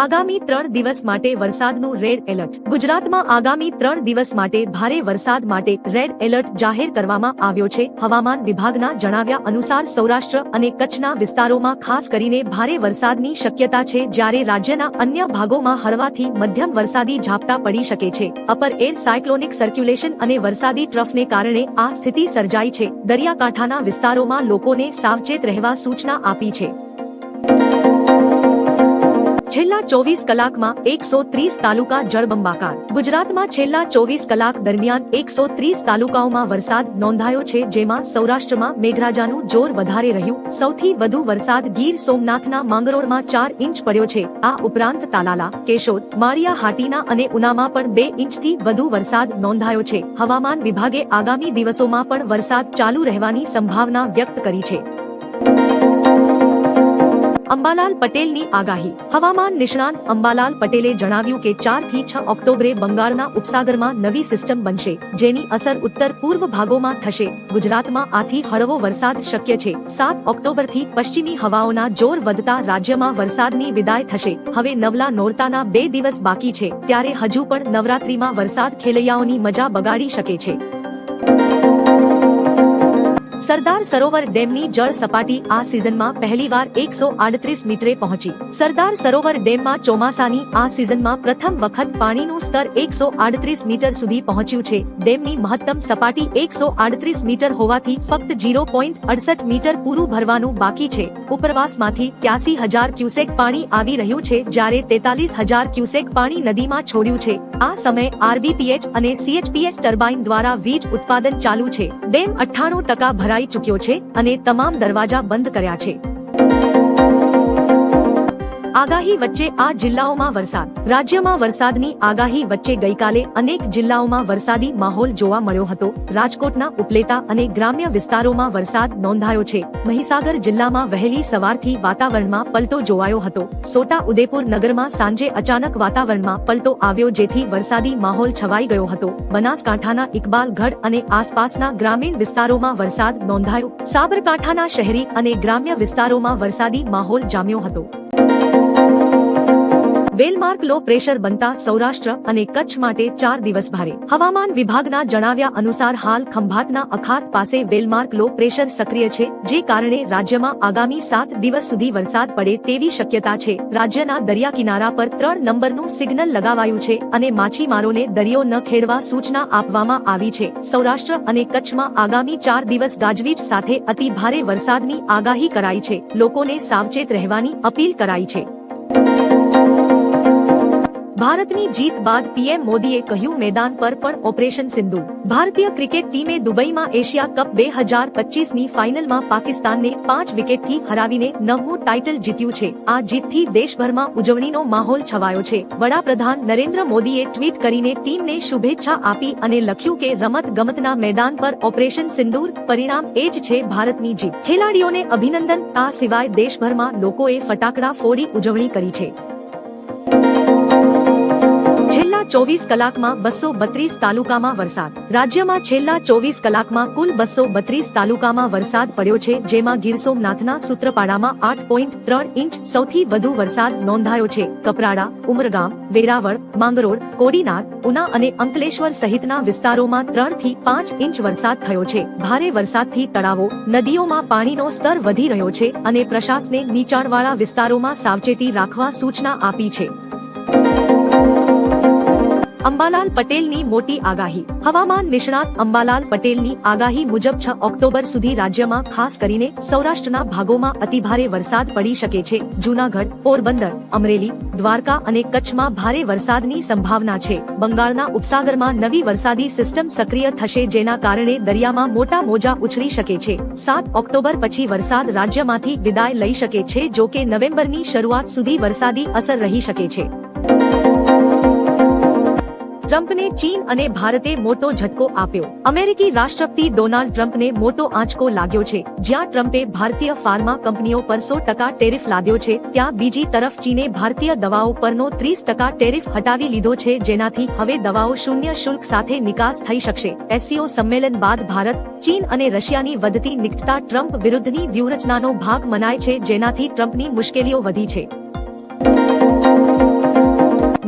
આગામી ત્રણ દિવસ માટે વરસાદનું રેડ એલર્ટ ગુજરાતમાં આગામી ત્રણ દિવસ માટે ભારે વરસાદ માટે રેડ એલર્ટ જાહેર કરવામાં આવ્યો છે. હવામાન વિભાગના જણાવ્યા અનુસાર સૌરાષ્ટ્ર અને કચ્છના વિસ્તારોમાં ખાસ કરીને ભારે વરસાદની શક્યતા છે. જ્યારે રાજ્યના અન્ય ભાગોમાં હળવાથી મધ્યમ વરસાદી ઝાપટા પડી શકે છે. અપર એર સાયક્લોનિક સર્ક્યુલેશન અને વરસાદી ટ્રફને કારણે આ સ્થિતિ સર્જાઈ છે. દરિયાકાંઠાના વિસ્તારોમાં લોકોને સાવચેત રહેવા સૂચના આપી છે. છેલ્લા ચોવીસ કલાકમાં એકસો ત્રીસ તાલુકા જળબંબાકાર. ગુજરાતમાં છેલ્લા ચોવીસ કલાક દરમિયાન એકસો ત્રીસ તાલુકાઓમાં વરસાદ નોંધાયો છે, જેમાં સૌરાષ્ટ્રમાં મેઘરાજાનું જોર વધારે રહ્યું. સૌથી વધુ વરસાદ ગીર સોમનાથના માંગરોળમાં ચાર ઇંચ પડ્યો છે. આ ઉપરાંત તાલાલા, કેશોદ, માળિયા, હાટીના અને ઉનામાં પણ બે ઇંચથી વધુ વરસાદ નોંધાયો છે. હવામાન વિભાગે આગામી દિવસોમાં પણ વરસાદ ચાલુ રહેવાની સંભાવના વ્યક્ત કરી છે. અંબાલાલ પટેલની આગાહી. હવામાન નિષ્ણાંત અંબાલાલ પટેલે જણાવ્યું કે ચારથી છ ઓક્ટોબરે બંગાળના ઉપસાગરમાં નવી સિસ્ટમ બનશે, જેની અસર ઉત્તર પૂર્વ ભાગોમાં થશે. ગુજરાતમાં આથી હળવો વરસાદ શક્ય છે. સાત ઓક્ટોબરથી પશ્ચિમી હવાઓના જોર વધતા રાજ્યમાં વરસાદની વિદાય થશે. હવે નવલા નોરતાના બે દિવસ બાકી છે, ત્યારે હજુ પણ નવરાત્રીમાં વરસાદ ખેલૈયાઓની મજા બગાડી શકે છે. સરદાર સરોવર ડેમની જળ સપાટી આ સિઝનમાં પહેલીવાર એકસો આડત્રીસ મીટરે પહોંચી. સરદાર સરોવર ડેમમાં ચોમાસાની આ સિઝનમાં પ્રથમ વખત પાણીનું સ્તર એકસો આડત્રીસ મીટર સુધી પહોંચ્યું છે. ડેમની મહત્તમ સપાટી એકસો આડત્રીસ મીટર હોવાથી ફક્ત જીરો પોઈન્ટ અડસઠ મીટર પૂરું ભરવાનું બાકી છે. ઉપરવાસમાંથી ત્યાસી હજાર ક્યુસેક પાણી આવી રહ્યું છે, જ્યારે તેતાલીસ હજાર ક્યુસેક પાણી નદીમાં છોડ્યું છે. આ સમયે આરબીપીએચ અને સીએચપીએચ ટર્બાઇન દ્વારા વીજ ઉત્પાદન ચાલુ છે. ડેમ અઠ્ઠાણું ટકા ભરાઈ ચૂક્યો છે અને તમામ દરવાજા બંધ કર્યા છે. આગાહી વચ્ચે આ જિલ્લાઓમાં વરસાદ. રાજ્યમાં વરસાદની આગાહી વચ્ચે ગઈકાલે અનેક જિલ્લાઓમાં વરસાદી માહોલ જોવા મળ્યો હતો. રાજકોટના ઉપલેટા અને ગ્રામ્ય વિસ્તારોમાં વરસાદ નોંધાયો છે. મહીસાગર જિલ્લામાં વહેલી સવારથી વાતાવરણમાં પલટો જોવાયો હતો. સોટા ઉદેપુર નગરમાં સાંજે અચાનક વાતાવરણમાં પલટો આવ્યો જેથી વરસાદી માહોલ છવાઈ ગયો હતો. બનાસકાંઠાના ઇકબાલગઢ અને આસપાસના ગ્રામીણ વિસ્તારોમાં વરસાદ નોંધાયો. સાબરકાંઠાના શહેરી અને ગ્રામ્ય વિસ્તારોમાં વરસાદી માહોલ જામ્યો હતો. વેલમાર્ક લો પ્રેશર બનતા સૌરાષ્ટ્ર અને કચ્છ માટે ચાર દિવસ ભારે. હવામાન વિભાગના જણાવ્યા અનુસાર હાલ ખંભાતના અખાત પાસે વેલમાર્ક લો પ્રેશર સક્રિય છે, જે કારણે રાજ્યમાં આગામી સાત દિવસ સુધી વરસાદ પડે તેવી શક્યતા છે. રાજ્યના દરિયા કિનારા પર ત્રણ નંબરનું સિગ્નલ લગાવાયું છે અને માછીમારોને દરિયો ન ખેડવા સૂચના આપવામાં આવી છે. સૌરાષ્ટ્ર અને કચ્છમાં આગામી ચાર દિવસ ગાજવીજ સાથે અતિ ભારે વરસાદની આગાહી કરાઈ છે. લોકોને સાવચેત રહેવાની અપીલ કરાઈ છે. ભારતની જીત બાદ પીએમ મોદીએ કહ્યું, મેદાન પર પણ ઓપરેશન સિંધુ. ભારતીય ક્રિકેટ ટીમે દુબઈમાં એશિયા કપ બે હજાર પચીસની ફાઇનલમાં પાકિસ્તાનને પાંચ વિકેટથી હરાવીને નવમું ટાઇટલ જીત્યું છે. આ જીતથી દેશભરમાં ઉજવણીનો માહોલ છવાયો છે. વડાપ્રધાન નરેન્દ્ર મોદીએ ટ્વીટ કરીને ટીમને શુભેચ્છા આપી અને લખ્યું કે રમત ગમતના મેદાન પર ઓપરેશન સિંદૂર પરિણામ એ જ છે ભારતની જીત. ખેલાડીઓને અભિનંદન આ સિવાય દેશભરમાં લોકોએ ફટાકડા ફોડી ઉજવણી કરી છે. ચોવીસ કલાકમાં બસો બત્રીસ તાલુકામાં વરસાદ. રાજ્યમાં છેલ્લા ચોવીસ કલાકમાં કુલ બસો બત્રીસ તાલુકામાં વરસાદ પડ્યો છે, જેમાં ગીર સોમનાથના સૂત્રપાડામાં આઠ પોઈન્ટ ત્રણ ઇંચ સૌથી વધુ વરસાદ નોંધાયો છે. કપરાડા, ઉમરગામ, વેરાવળ, માંગરોળ, કોડીનાર, ઉના અને અંકલેશ્વર સહિતના વિસ્તારોમાં ત્રણથી પાંચ ઇંચ વરસાદ થયો છે. ભારે વરસાદથી તળાવો, નદીઓમાં પાણીનો સ્તર વધી રહ્યો છે અને પ્રશાસને નીચાણવાળા વિસ્તારોમાં સાવચેતી રાખવા સૂચના આપી છે. અંબાલાલ પટેલની મોટી આગાહી. હવામાન નિષ્ણાત અંબાલાલ પટેલની આગાહી મુજબ છ ઓક્ટોબર સુધી રાજ્યમાં ખાસ કરીને સૌરાષ્ટ્રના ભાગોમાં અતિભારે વરસાદ પડી શકે છે. જૂનાગઢ, પોરબંદર, અમરેલી, દ્વારકા અને કચ્છમાં ભારે વરસાદની સંભાવના છે. બંગાળના ઉપસાગરમાં નવી વરસાદી સિસ્ટમ સક્રિય થશે જેના કારણે દરિયામાં મોટા મોજા ઉછળી શકે છે. સાત ઓક્ટોબર પછી વરસાદ રાજ્યમાંથી વિદાય લઈ શકે છે, જો કે નવેમ્બરની શરૂઆત સુધી વરસાદી અસર રહી શકે છે. ટ્રમ્પને ચીન અને ભારતે મોટો ઝટકો આપ્યો. અમેરિકી રાષ્ટ્રપતિ ડોનાલ્ડ ટ્રમ્પને મોટો આંચકો લાગ્યો છે. જ્યાં ટ્રમ્પે ભારતીય ફાર્મા કંપનીઓ પર સો ટકા ટેરિફ લાદ્યો છે, ત્યાં બીજી તરફ ચીને ભારતીય દવાઓ પરનો ત્રીસ ટકા ટેરિફ હટાવી લીધો છે, જેનાથી હવે દવાઓ શૂન્ય શુલ્ક સાથે નિકાસ થઈ શકશે. એસસીઓ સંમેલન બાદ ભારત, ચીન અને રશિયાની વધતી નિકટતા ટ્રમ્પ વિરુદ્ધની વ્યૂહરચનાનો ભાગ મનાય છે, જેનાથી ટ્રમ્પની મુશ્કેલીઓ વધી છે.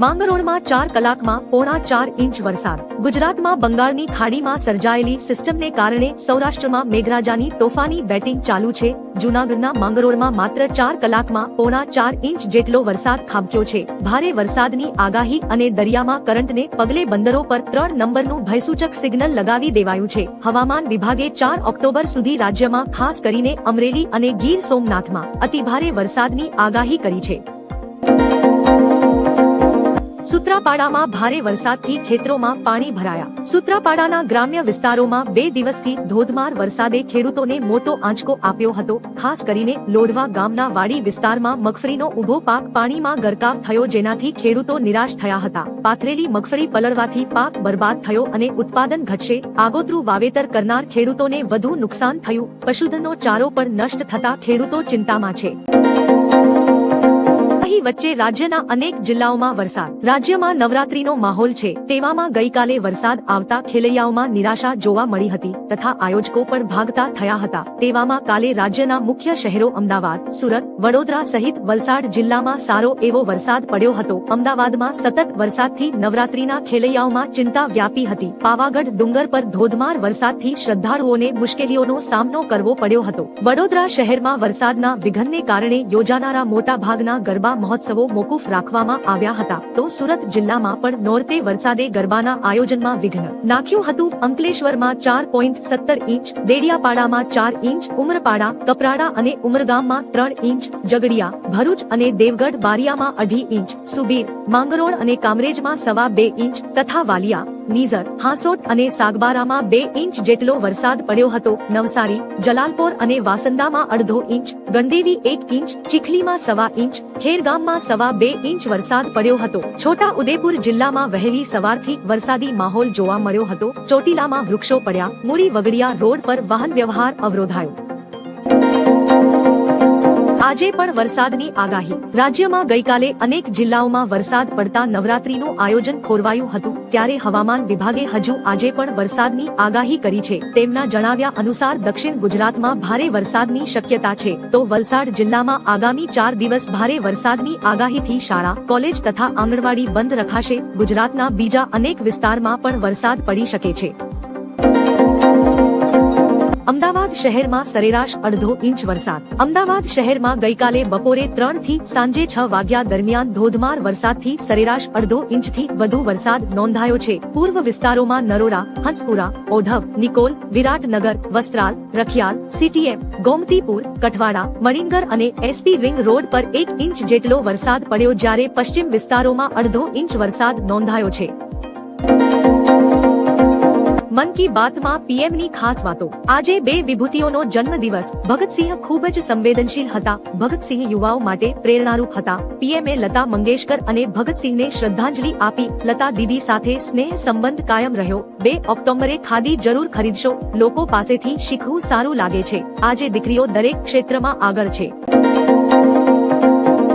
માંગરોળમાં ચાર કલાકમાં પોણા ચાર ઇંચ વરસાદ. ગુજરાતમાં બંગાળની ખાડીમાં સર્જાયેલી સિસ્ટમને કારણે સૌરાષ્ટ્રમાં મેઘરાજાની તોફાની બેટિંગ ચાલુ છે. જૂનાગઢના માંગરોળમાં માત્ર ચાર કલાકમાં પોણા ચાર ઇંચ જેટલો વરસાદ ખાબક્યો છે. ભારે વરસાદની આગાહી અને દરિયામાં કરંટને પગલે બંદરો પર ત્રણ નંબરનું ભયસૂચક સિગ્નલ લગાવી દેવાયું છે. હવામાન વિભાગે ચાર ઓક્ટોબર સુધી રાજ્યમાં ખાસ કરીને અમરેલી અને ગીર સોમનાથમાં અતિભારે વરસાદની આગાહી કરી છે. સૂત્રાપાડામાં ભારે વરસાદથી ખેતરોમાં પાણી ભરાયા. સુત્રાપાડાના ગ્રામ્ય વિસ્તારોમાં બે દિવસથી ધોધમાર વરસાદે ખેડૂતોને મોટો આંચકો આપ્યો હતો. ખાસ કરીને લોઢવા ગામના વાડી વિસ્તારમાં મગફળીનો ઊભો પાક પાણીમાં ગરકાવ થયો જેનાથી ખેડૂતો નિરાશ થયા હતા. પાથરેલી મગફળી પલળવાથી પાક બરબાદ થયો અને ઉત્પાદન ઘટશે. આગોતરું વાવેતર કરનાર ખેડૂતોને વધુ નુકસાન થયું. પશુધનનો ચારો પણ નષ્ટ થતા ખેડૂતો ચિંતામાં છે. અહીં વચ્ચે રાજ્યના અનેક જિલ્લાઓમાં વરસાદ. રાજ્યમાં નવરાત્રીનો માહોલ છે. તેવામાં ગઈકાલે વરસાદ આવતા ખેલૈયાઓમાં નિરાશા જોવા મળી હતી તથા આયોજકો પણ ભાગતા થયા હતા. તેવામાં કાલે રાજ્યના મુખ્ય શહેરો અમદાવાદ, સુરત, વડોદરા સહિત વલસાડ જિલ્લામાં સારો એવો વરસાદ પડ્યો હતો. અમદાવાદમાં સતત વરસાદથી નવરાત્રીના ખેલૈયાઓમાં ચિંતા વ્યાપી હતી. પાવાગઢ, ડુંગર પર ધોધમાર વરસાદથી શ્રદ્ધાળુઓને મુશ્કેલીઓનો સામનો કરવો પડ્યો હતો. વડોદરા શહેરમાં વરસાદના વિઘનને કારણે યોજાનારા મોટા ભાગના ગરબા મહોત્સવો મોકૂફ રાખવામાં આવ્યા હતા. તો સુરત જિલ્લામાં પણ નોરતે વરસાદે ગરબાના આયોજનમાં વિઘ્ન નાખ્યું હતું. અંકલેશ્વરમાં ચાર પોઈન્ટ સત્તર ઇંચ, દેડિયાપાડામાં ચાર ઇંચ, ઉમરપાડા, કપરાડા અને ઉમરગામમાં ત્રણ ઇંચ, ઝઘડિયા, ભરૂચ અને દેવગઢ બારિયામાં અઢી ઇંચ, સુબીર, માંગરોળ અને કામરેજમાં સવા બે ઇંચ તથા વાલિયા નીઝર, હાંસોટ અને સાગબારામાં બે ઇંચ જેટલો વરસાદ પડ્યો હતો. નવસારી, જલાલપોર અને વાસંદામાં અડધો ઇંચ, ગંડેવી એક ઇંચ, ચીખલીમાં સવા ઇંચ, ખેરગામમાં સવા બે ઇંચ વરસાદ પડ્યો હતો. છોટા ઉદેપુર જિલ્લામાં વહેલી સવારથી વરસાદી માહોલ જોવા મળ્યો હતો. ચોટીલામાં વૃક્ષો પડ્યા. મુરી વગડિયા રોડ પર વાહન વ્યવહાર અવરોધાયો. આજે પણ વરસાદની આગાહી. રાજ્યમાં ગઈકાલે અનેક જિલ્લાઓમાં વરસાદ પડતા નવરાત્રીનું આયોજન ખોરવાયું હતું, ત્યારે હવામાન વિભાગે હજુ આજે પણ વરસાદની આગાહી કરી છે. તેમના જણાવ્યા અનુસાર દક્ષિણ ગુજરાતમાં ભારે વરસાદની શક્યતા છે. તો વલસાડ જિલ્લામાં આગામી ચાર દિવસ ભારે વરસાદની આગાહીથી શાળા, કોલેજ તથા આંગણવાડી બંધ રખાશે. ગુજરાતના બીજા અનેક વિસ્તારમાં પણ વરસાદ પડી શકે છે. અમદાવાદ શહેરમાં સરેરાશ અડધો ઇંચ વરસાદ. અમદાવાદ શહેરમાં ગઈકાલે બપોરે ત્રણથી સાંજે છ વાગ્યા દરમિયાન ધોધમાર વરસાદથી સરેરાશ અડધો ઇંચથી વધુ વરસાદ નોંધાયો છે. પૂર્વ વિસ્તારોમાં નરોડા, હંસપુરા, ઓઢવ, નિકોલ, વિરાટનગર, વસ્ત્રાલ, રખિયાલ, સીટીએમ, ગોમતીપુર, કઠવાડા, મણિંગર અને એસપી રિંગ રોડ પર એક ઇંચ જેટલો વરસાદ પડ્યો જ્યારે પશ્ચિમ વિસ્તારોમાં અડધો ઇંચ વરસાદ નોંધાયો છે. મન કી બાતમાં પીએમની ખાસ વાતો. આજે બે વિભૂતિઓનો જન્મદિવસ. ભગતસિંહ ખૂબ જ સંવેદનશીલ હતા. ભગતસિંહ યુવાઓ માટે પ્રેરણારૂપ હતા. પીએમએ લતા મંગેશકર અને ભગતસિંહને શ્રદ્ધાંજલિ આપી લતા દીદી સાથે સ્નેહ સંબંધ કાયમ રહ્યો. બે ઓક્ટોબરે ખાદી જરૂર ખરીદશો. લોકો પાસેથી શીખવું સારું લાગે છે. આજે દીકરીઓ દરેક ક્ષેત્રમાં આગળ છે.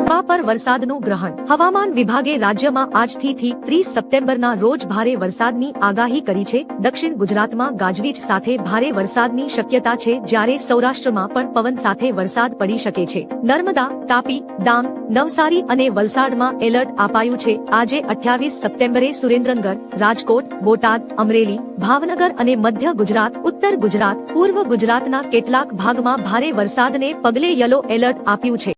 પા પર વરસાદનું ગ્રહણ. હવામાન વિભાગે રાજ્યમાં આજથી ત્રીસ સપ્ટેમ્બરના રોજ ભારે વરસાદની આગાહી કરી છે. દક્ષિણ ગુજરાતમાં ગાજવીજ સાથે ભારે વરસાદની શક્યતા છે. જ્યારે સૌરાષ્ટ્રમાં પણ પવન સાથે વરસાદ પડી શકે છે. નર્મદા, તાપી, ડાંગ, નવસારી અને વલસાડમાં એલર્ટ અપાયું છે. આજે અઠ્યાવીસ સપ્ટેમ્બરે સુરેન્દ્રનગર, રાજકોટ, બોટાદ, અમરેલી, ભાવનગર અને મધ્ય ગુજરાત, ઉત્તર ગુજરાત, પૂર્વ ગુજરાતના કેટલાક ભાગમાં ભારે વરસાદને પગલે યલો એલર્ટ આપ્યું છે.